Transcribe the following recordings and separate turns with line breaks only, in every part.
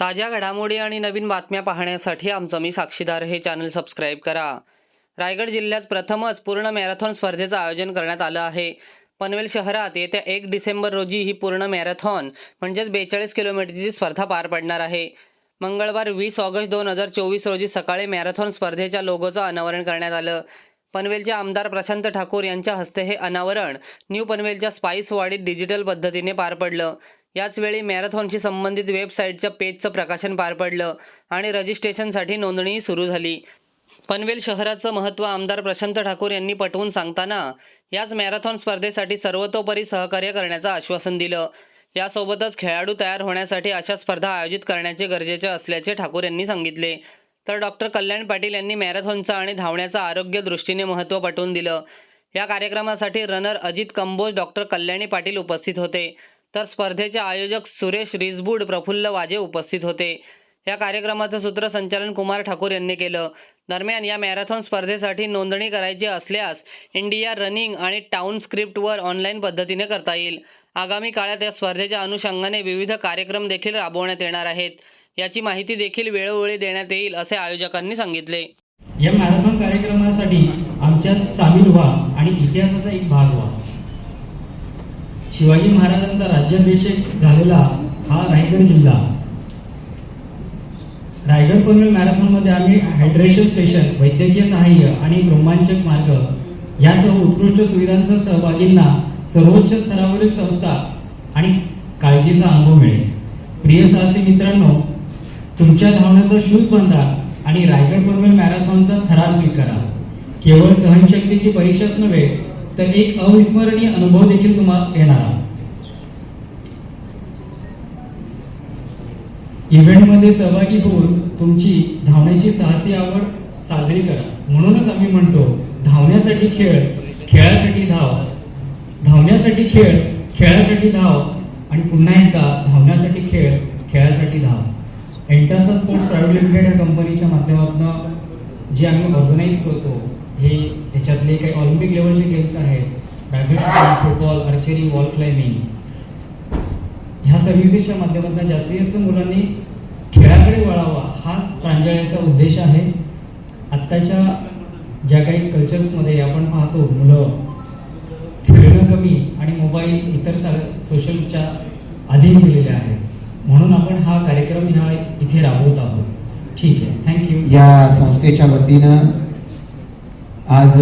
ताज्या घडामोडी आणि नवीन बातम्या पाहण्यासाठी आमचं मी साक्षीदार हे चॅनल सबस्क्राईब करा. रायगड जिल्ह्यात प्रथमच पूर्ण मॅरेथॉन स्पर्धेचं आयोजन करण्यात आलं आहे. पनवेल शहरात येत्या एक डिसेंबर रोजी ही पूर्ण मॅरेथॉन म्हणजेच बेचाळीस किलोमीटरची स्पर्धा पार पडणार आहे. मंगळवार वीस ऑगस्ट दोन हजार चोवीस रोजी सकाळी मॅरेथॉन स्पर्धेच्या लोगोचं अनावरण करण्यात आलं. पनवेलचे आमदार प्रशांत ठाकूर यांच्या हस्ते हे अनावरण न्यू पनवेलच्या स्पाईस वाडीत डिजिटल पद्धतीने पार पडलं. याचवेळी मॅरेथॉनशी संबंधित वेबसाईटच्या पेजचं प्रकाशन पार पडलं आणि रजिस्ट्रेशनसाठी नोंदणीही सुरू झाली. पनवेल शहराचं महत्त्व आमदार प्रशांत ठाकूर यांनी पटवून सांगताना याच मॅरेथॉन स्पर्धेसाठी सर्वतोपरी सहकार्य करण्याचं आश्वासन दिलं. यासोबतच खेळाडू तयार होण्यासाठी अशा स्पर्धा आयोजित करण्याचे गरजेचे असल्याचे ठाकूर यांनी सांगितले. तर डॉक्टर कल्याण पाटील यांनी मॅरेथॉनचं आणि धावण्याचं आरोग्य दृष्टीने महत्त्व पटवून दिलं. या कार्यक्रमासाठी रनर अजित कंबोज डॉक्टर कल्याणी पाटील उपस्थित होते. तर स्पर्धेचे आयोजक सुरेश रिसबूड प्रफुल्ल वाजे उपस्थित होते. या कार्यक्रमाचं सूत्रसंचालन कुमार ठाकूर यांनी केलं. दरम्यान या मॅरेथॉन स्पर्धेसाठी नोंदणी करायची असल्यास इंडिया रनिंग आणि टाउन स्क्रिप्टवर ऑनलाईन पद्धतीने करता येईल. आगामी काळात या स्पर्धेच्या अनुषंगाने विविध कार्यक्रम देखील राबवण्यात येणार आहेत. याची माहिती देखील वेळोवेळी देण्यात येईल असे आयोजकांनी सांगितले.
या मॅरेथॉन कार्यक्रमासाठी आमच्यात सामील व्हा आणि इतिहासाचा एक भाग व्हा. शिवाजी महाराजांचा राज्याभिषेक झालेला हा रायगड जिल्हा. रायगड पनवेल मॅरेथॉनमध्ये आम्ही हायड्रेशन स्टेशन वैद्यकीय सहाय्य आणि रोमांचक मार्ग यासह उत्कृष्ट सुविधांसह सहभागींना सर्वोच्च स्तरावरील संस्था आणि काळजीचा अनुभव मिळेल. प्रिय साहसी मित्रांनो तुमच्या धावण्याचा शूज बांधा आणि रायगड पनवेल मॅरेथॉनचा थरार स्वीकारा. केवळ सहनशक्तीची परीक्षाच नव्हे तर एक अविस्मरणीय अनुभव देखील तुम्हाला येणार इव्हेंटमध्ये सहभागी होऊन तुमची धावण्याची साहसी आवड साजरी करा. म्हणूनच आम्ही म्हणतो धावण्यासाठी खेळ खेळासाठी धाव. धावण्यासाठी खेळ खेळासाठी धाव. आणि पुन्हा एकदा धावण्यासाठी खेळ खेळासाठी धाव. एंटासा स्पोर्ट्स प्रायव्हेट लिमिटेड या कंपनीच्या माध्यमातून जे आम्ही ऑर्गनाईज करतो हे त्याच्यातले काही ऑलिम्पिक लेवलचे गेम्स आहेत. Badminton football archery wall climbing. ह्या सर्व्हिसेसच्या माध्यमातून जास्तीत जास्त मुलांनी खेळाकडे वळावा हाच प्रांजळ्याचा उद्देश आहे. आत्ताच्या ज्या काही कल्चर्समध्ये आपण पाहतो मुलं खेळणं कमी आणि मोबाईल इतर सा सोशलच्या अधीन गेलेले आहेत. म्हणून आपण हा कार्यक्रम ह्या इथे राबवत आहोत. ठीक आहे. थँक्यू
या संस्थेच्या वतीनं आज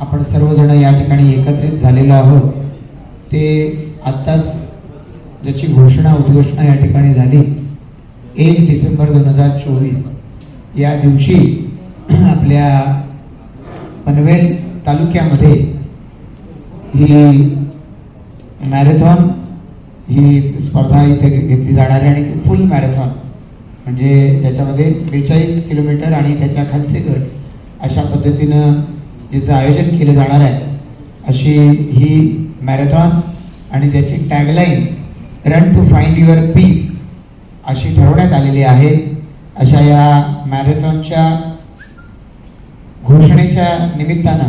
आपण सर्वजण या ठिकाणी एकत्रित झालेलो आहोत. ते आत्ताच ज्याची घोषणा उद्घोषणा या ठिकाणी झाली एक डिसेंबर दोन हजार चोवीस. या दिवशी आपल्या पनवेल तालुक्यामध्ये ही मॅरेथॉन ही स्पर्धा इथे घेतली जाणार आहे आणि ती फुल मॅरेथॉन. म्हणजे याच्यामध्ये बेचाळीस किलोमीटर आणि त्याच्या खालचे गट अशा पद्धतीनं तिचं आयोजन केलं जाणार आहे अशी ही मॅरेथॉन आणि त्याची tagline run to find your peace अशी ठरवण्यात आलेली आहे. अशा या मॅरेथॉनच्या घोषणेच्या निमित्तानं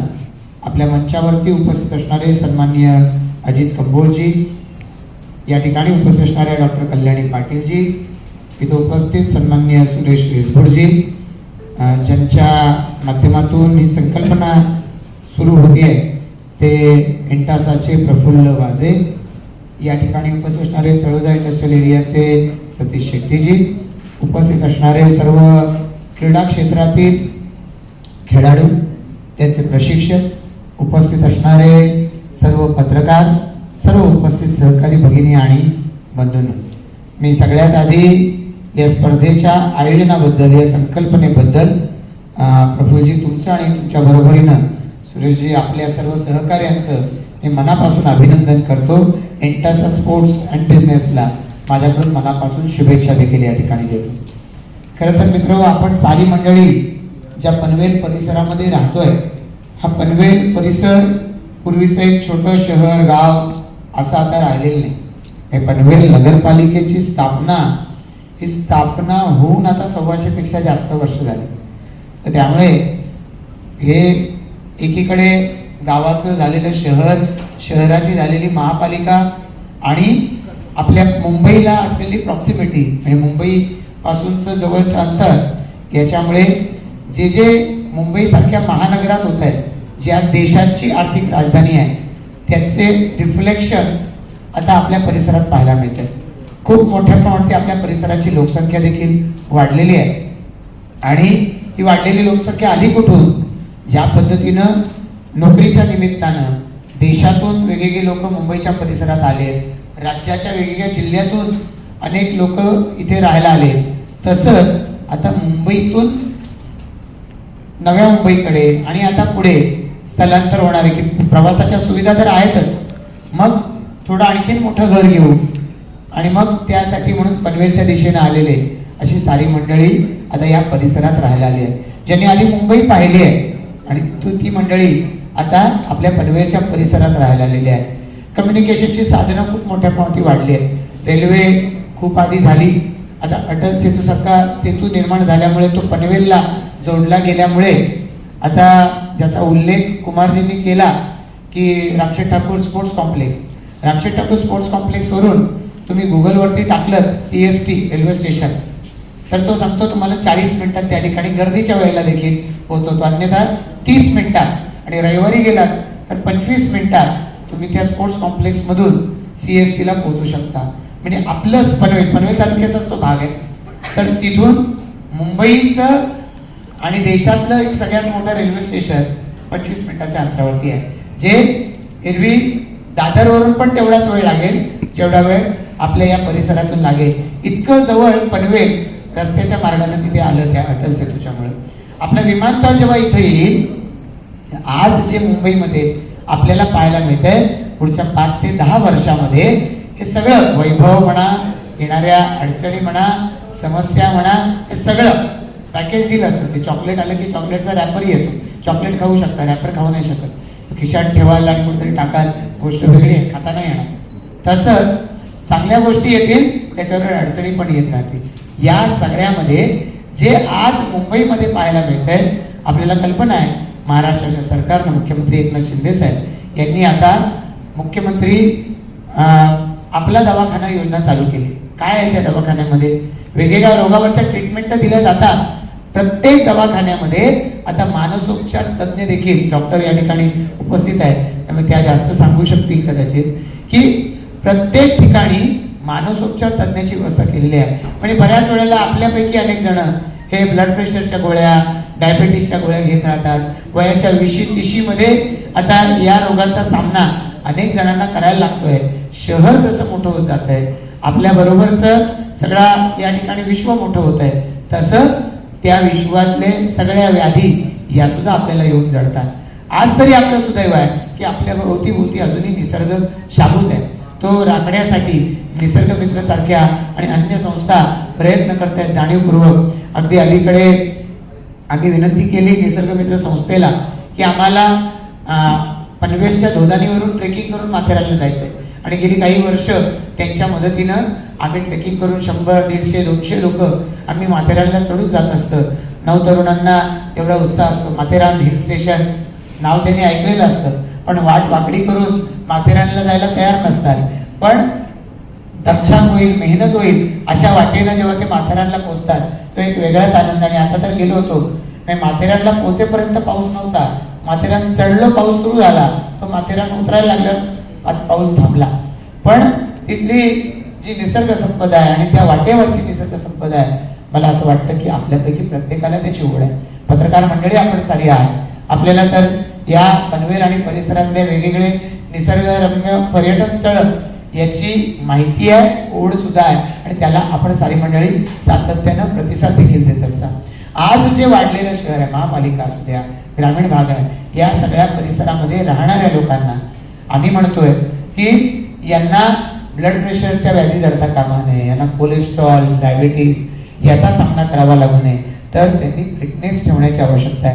आपल्या मंचावरती उपस्थित असणारे सन्माननीय अजित कंबोजी या ठिकाणी उपस्थित असणाऱ्या डॉक्टर कल्याणी पाटीलजी इथं उपस्थित सन्माननीय सुरेश रिसभुडजी ज्यांच्या माध्यमातून ही संकल्पना सुरू होते ते इंटासाचे प्रफुल्ल वाजे. या ठिकाणी उपस्थित असणारे तळोजा इंडस्ट्रियल एरियाचे सतीश शेट्टीजी उपस्थित असणारे सर्व क्रीडा क्षेत्रातील खेळाडू त्यांचे प्रशिक्षक उपस्थित असणारे सर्व पत्रकार सर्व उपस्थित सहकारी भगिनी आणि बंधून मी सगळ्यात आधी या स्पर्धेच्या आयोजनाबद्दल या संकल्पनेबद्दल अं, प्रफुल्लजी तुमचं आणि तुमच्या बरोबरीनं सुरेशजी आपल्या सर्व सहकार्यांचं मी मनापासून अभिनंदन करतो. एंटासा स्पोर्ट्स अँड बिझनेसला माझ्याकडून मनापासून शुभेच्छा देखील या ठिकाणी देतो. खरं तर मित्र आपण सारी मंडळी ज्या पनवेल परिसरामध्ये राहतोय हा पनवेल परिसर पूर्वीचं एक छोटं शहर गाव असं आता राहिलेलं नाही. हे पनवेल नगरपालिकेची स्थापना ही स्थापना होऊन आता सव्वाशेपेक्षा जास्त वर्ष झाली. तर त्यामुळे हे एकीकडे गावाचं झालेलं शहर शहराची झालेली महापालिका आणि आपल्या मुंबईला असलेली प्रॉक्सिमिटी म्हणजे मुंबईपासूनचं जवळचं अंतर याच्यामुळे जे जे मुंबईसारख्या महानगरात होत आहेत जी आज देशाची आर्थिक राजधानी आहे त्याचे रिफ्लेक्शन्स आता आपल्या परिसरात पाहायला मिळतात. खूप मोठ्या प्रमाणात आपल्या परिसराची लोकसंख्या देखील वाढलेली आहे. आणि ही वाढलेली लोकसंख्या आली कुठून? ज्या पद्धतीनं नोकरीच्या निमित्तानं देशातून वेगवेगळे लोक मुंबईच्या परिसरात आले राज्याच्या वेगवेगळ्या जिल्ह्यातून अनेक लोक इथे राहायला आले तसंच आता मुंबईतून नव्या मुंबईकडे आणि आता पुढे स्थलांतर होणार आहे की प्रवासाच्या सुविधा तर आहेतच. मग थोडं आणखीन मोठं घर घेऊ आणि मग त्यासाठी म्हणून पनवेलच्या दिशेनं आलेले अशी सारी मंडळी आता या परिसरात राहायला आली आहे. ज्यांनी आधी मुंबई पाहिली आहे आणि तू ती मंडळी आता आपल्या पनवेलच्या परिसरात राहायला आलेली आहे. कम्युनिकेशनची साधनं खूप मोठ्या प्रमाणात वाढली आहेत. रेल्वे खूप आधी झाली. आता अटल सेतूसारखा सेतू निर्माण झाल्यामुळे तो पनवेलला जोडला गेल्यामुळे आता ज्याचा उल्लेख कुमारजींनी केला की Ramsheth Thakur sports complex. Ramsheth Thakur sports कॉम्प्लेक्सवरून तुम्ही गुगलवरती टाकलं C S T railway station तर तो सांगतो तुम्हाला चाळीस मिनिटात त्या ठिकाणी गर्दीच्या वेळेला देखील पोहोचवतो. अन्यथा तीस मिनिटात आणि रविवारी गेलात तर पंचवीस मिनिटात तुम्ही त्या स्पोर्ट्स कॉम्प्लेक्समधून सी एस टीला पोहोचू शकता. म्हणजे आपलंच पनवेल पनवेल तालुक्याचाच तो भाग आहे. तर तिथून मुंबईचं आणि देशातलं एक सगळ्यात मोठं रेल्वे स्टेशन पंचवीस मिनिटाच्या अंतरावरती आहे. जे एरवी दादरवरून पण तेवढाच वेळ लागेल जेवढा वेळ आपल्या या परिसरातून लागेल इतकं जवळ पनवेल रस्त्याच्या मार्गाने तिथे आलं त्या अटल सेतूच्यामुळे. आपलं विमानतळ जेव्हा इथे येईल आज जे मुंबईमध्ये आपल्याला पाहायला मिळतंय पुढच्या पाच ते दहा वर्षामध्ये हे सगळं वैभव म्हणा येणाऱ्या अडचणी म्हणा समस्या म्हणा हे सगळं पॅकेज दिलं असतं. ते चॉकलेट आलं की चॉकलेटचा रॅपर येतो. चॉकलेट खाऊ शकता रॅपर खाऊ नाही शकत. खिशात ठेवायला आणि कुठेतरी टाकाल गोष्ट वेगळी आहे खाता नाही येणार. तसंच चांगल्या गोष्टी येतील त्याच्यावर अडचणी पण येत राहतील. या सगळ्यामध्ये जे आज मुंबईमध्ये पाहायला मिळतंय आपल्याला कल्पना आहे महाराष्ट्राच्या सरकारनं मुख्यमंत्री एकनाथ शिंदे साहेब यांनी आता मुख्यमंत्री आपला दवाखाना योजना चालू केली. काय आहे त्या दवाखान्यामध्ये? वेगवेगळ्या रोगावरच्या ट्रीटमेंट तर दिल्या जातात. प्रत्येक दवाखान्यामध्ये आता मानसोपचार तज्ज्ञ देखील डॉक्टर या ठिकाणी उपस्थित आहेत. त्यामुळे त्या जास्त सांगू शकतील कदाचित. की प्रत्येक ठिकाणी मानसोपचार तज्ज्ञाची व्यवस्था केलेली आहे. म्हणजे बऱ्याच वेळेला आपल्यापैकी अनेक जण हे ब्लड प्रेशरच्या गोळ्या डायबेटीसच्या गोळ्या घेत राहतात. वयाच्या विशी तिशीमध्ये आता या रोगाचा सामना अनेक जणांना करायला लागतोय. शहर जसं मोठं होत जात आहे आपल्या बरोबरच सगळा या ठिकाणी विश्व मोठं होत आहे तसं त्या विश्वातले सगळ्या व्याधी या सुद्धा आपल्याला येऊन जडतात. आज तरी आपलं सुदैव आहे की आपल्या भोवती अजूनही निसर्ग शाबूत आहे. तो राखण्यासाठी निसर्ग मित्र सारख्या आणि अन्य संस्था प्रयत्न करत आहेत जाणीवपूर्वक. अगदी अलीकडे आम्ही विनंती केली निसर्ग मित्र संस्थेला की आम्हाला पनवेलच्या धोदानीवरून ट्रेकिंग करून माथेरानला जायचंय. आणि गेली काही वर्ष त्यांच्या मदतीनं आम्ही ट्रेकिंग करून शंभर दीडशे दोनशे लोक आम्ही माथेरानला चढून जात असतं. नवतरुणांना एवढा उत्साह असतो. माथेरान हिल स्टेशन नाव त्यांनी ऐकलेलं असतं. पण वाट वाकडी करून माथेरानला जायला तयार नसतात पण दक्षाण होईल मेहनत होईल अशा वाटेनं जेव्हा ते माथेरानला पोहोचतात तो एक वेगळाच आनंद. आणि आता तर गेलो होतो. नाही माथेरानला पोचेपर्यंत पाऊस नव्हता. माथेरान चढलो पाऊस सुरू झाला. तो माथेरान उतरायला लागलं. पाऊस थांबला. पण तिथली जी निसर्ग संपदा आहे आणि त्या वाटेवरची निसर्ग संपदा आहे मला असं वाटतं की आपल्यापैकी प्रत्येकाला त्याची ओढ आहे. पत्रकार मंडळी आपण सारी आहात. आपल्याला तर या पनवेल आणि परिसरातले वेगवेगळे निसर्गरम्य पर्यटन स्थळ याची माहिती आहे ओढ सुद्धा आहे. आणि त्याला आपण सारी मंडळी सातत्यानं प्रतिसाद देखील देत असतात आज जे वाढलेलं शहर आहे महापालिका असू द्या ग्रामीण भाग आहे या सगळ्या परिसरामध्ये राहणाऱ्या लोकांना आम्ही म्हणतोय की यांना ब्लड प्रेशरच्या व्याधी जडता कामा नये यांना कोलेस्ट्रॉल डायबिटीज याचा सामना करावा लागू नये. तर त्यांनी फिटनेस ठेवण्याची आवश्यकता आहे.